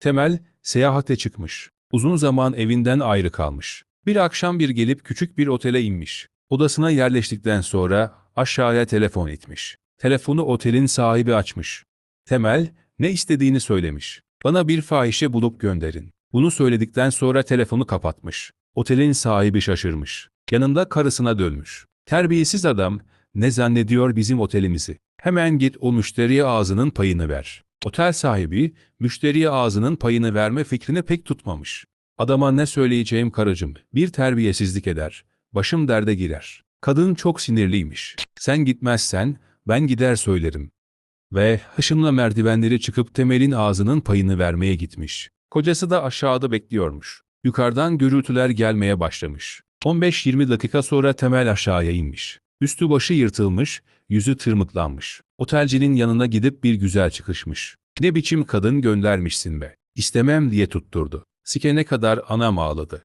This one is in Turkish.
Temel, seyahate çıkmış. Uzun zaman evinden ayrı kalmış. Bir akşam bir gelip küçük bir otele inmiş. Odasına yerleştikten sonra aşağıya telefon etmiş. Telefonu otelin sahibi açmış. Temel, ne istediğini söylemiş. Bana bir fahişe bulup gönderin. Bunu söyledikten sonra telefonu kapatmış. Otelin sahibi şaşırmış. Yanında karısına dönmüş. Terbiyesiz adam, ne zannediyor bizim otelimizi? Hemen git o müşteriye ağzının payını ver. Otel sahibi, müşteriye ağzının payını verme fikrini pek tutmamış. Adama ne söyleyeceğim karıcığım, bir terbiyesizlik eder, başım derde girer. Kadın çok sinirliymiş. Sen gitmezsen, ben gider söylerim. Ve hışımla merdivenleri çıkıp Temel'in ağzının payını vermeye gitmiş. Kocası da aşağıda bekliyormuş. Yukarıdan gürültüler gelmeye başlamış. 15-20 dakika sonra Temel aşağıya inmiş. Üstü başı yırtılmış, yüzü tırmıklanmış. Otelcinin yanına gidip bir güzel çıkışmış. Ne biçim kadın göndermişsin be. İstemem diye tutturdu. Sikene kadar anam ağladı.